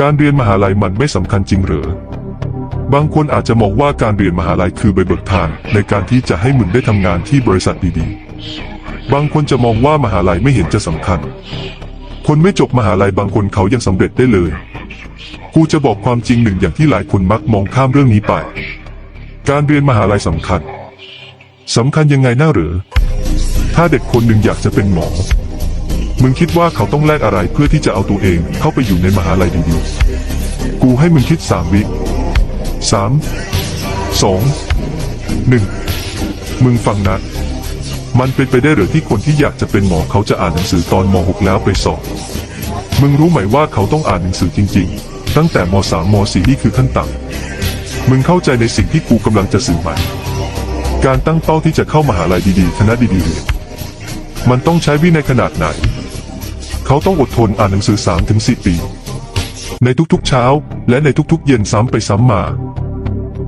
การเรียนมหาลัยมันไม่สำคัญจริงเหรอบางคนอาจจะมองว่าการเรียนมหาลัยคือใบเบิกทางในการที่จะให้มึงได้ทำงานที่บริษัทดีๆ บางคนจะมองว่ามหาลัยไม่เห็นจะสำคัญ คนไม่จบมหาลัยบางคนเขายังสำเร็จได้เลย กูจะบอกความจริงหนึ่งอย่างที่หลายคนมักมองข้ามเรื่องนี้ไป การเรียนมหาลัยสำคัญสำคัญยังไงน่าหรือ ถ้าเด็กคนหนึ่งอยากจะเป็นหมอ มึงคิดว่าเขาต้องแลกอะไรเพื่อที่จะเอาตัวเองเข้าไปอยู่ในมหาลัยดีๆ กูให้มึงคิดสามวิสามสองหนึ่งมึงฟังนะ มันเป็นไปได้หรือที่คนที่อยากจะเป็นหมอเขาจะอ่านหนังสือตอนม .6 แล้วไปสอบ มึงรู้ไหมว่าเขาต้องอ่านหนังสือจริง ๆ ตั้งแต่ม .3 ม .4 นี่คือขั้นต่ำมึงเข้าใจในสิ่งที่กูกำลังจะสื่อไหมการตั้งเป้าที่จะเข้ามหาลัยดีๆ คณะดีๆเรียนมันต้องใช้วินัยขนาดไหน เขาต้องอดทนอ่านหนังสือ3ถึง4ปี ในทุกๆเช้า และในทุกๆ เย็นซ้ำไปซ้ำมา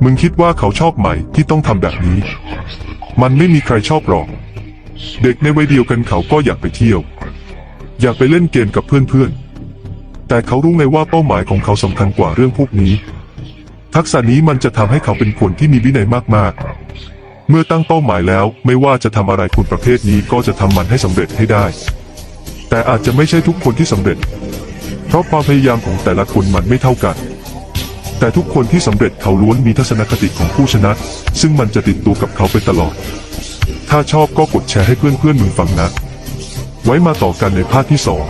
มึงคิดว่าเขาชอบไหมที่ต้องทำแบบนี้ มันไม่มีใครชอบหรอก เด็กในวัยเดียวกันเขาก็อยากไปเที่ยว อยากไปเล่นเกมกับเพื่อนๆ แต่เขารู้ไงว่าเป้าหมายของเขาสำคัญกว่าเรื่องพวกนี้ ทักษะนี้มันจะทำให้เขาเป็นคนที่มีวินัยมากๆเมื่อตั้งเป้าหมายแล้วไม่ว่าจะทำอะไรคนประเภทนี้ก็จะทำมันให้สำเร็จให้ได้ แต่อาจจะไม่ใช่ทุกคนที่สำเร็จ เพราะความพยายามของแต่ละคนมันไม่เท่ากัน แต่ทุกคนที่สำเร็จเขาล้วนมีทัศนคติของผู้ชนะ ซึ่งมันจะติดตัวกับเขาไปตลอด ถ้าชอบก็กดแชร์ให้เพื่อนๆมึงฟังนะ ไว้มาต่อกันในภาคที่สอง